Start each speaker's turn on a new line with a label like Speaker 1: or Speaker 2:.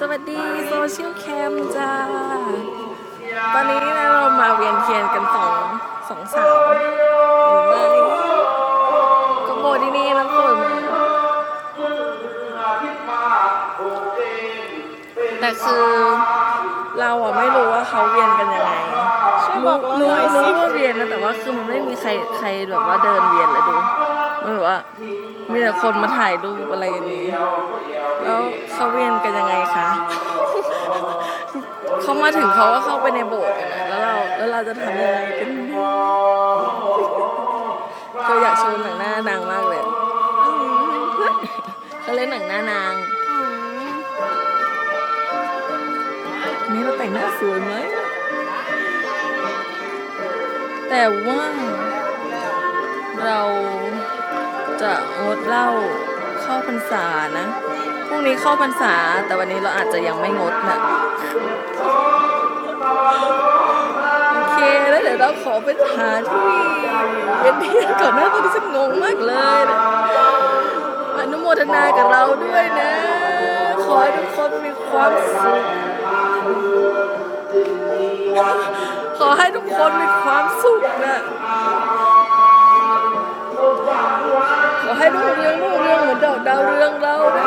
Speaker 1: สวัสดีโซเชียลแคมจ้า ตอนนี้นะเรามาเวียนเทียนกันสองสองสาวเห็นไหมก็โบที่นี่แล้วสวยมากแต่คือเราอะไม่รู้ว่าเขาเวียนกันยังไง
Speaker 2: ช่วยบอกเราหรู้น่อยรู้สิว
Speaker 1: ่าเวียนนะแต่ว่าคือมันไม่มีใครใครแบบว่าเดินเวียนเลยดูมันแบบว่ามีแต่คนมาถ่ายรูปอะไรกันนี้ แล้วเขาเวียนกันยังไงคะ เขามาถึงเขาก็เข้าไปในโบสถ์กันนะแล้วเราแล้วเราจะทำยังไงกันก็อยากโชว์หนังหน้านางมากเลยเขาเล่นหนังหน้านางนี่เราแต่งหน้าสวยไหมแต่ว่าเราจะงดเหล้าเข้าพรรษานะ พรุ่งนี้เข้าพรรษา แต่วันนี้เราอาจจะยังไม่งดนะโอเคแล้วเดี๋ยวเราขอไปหาที่เป็นที่ก่อนหน้าตอนนี้ฉันงงมากเลยนะอนุโมทนากับเราด้วยนะ ขอให้ทุกคนมีความสุขขอให้ทุกคนมีความสุขนะขอให้รุ่งเรืองรุ่งเรืองเหมือนดอกดาวเรืองเรานะ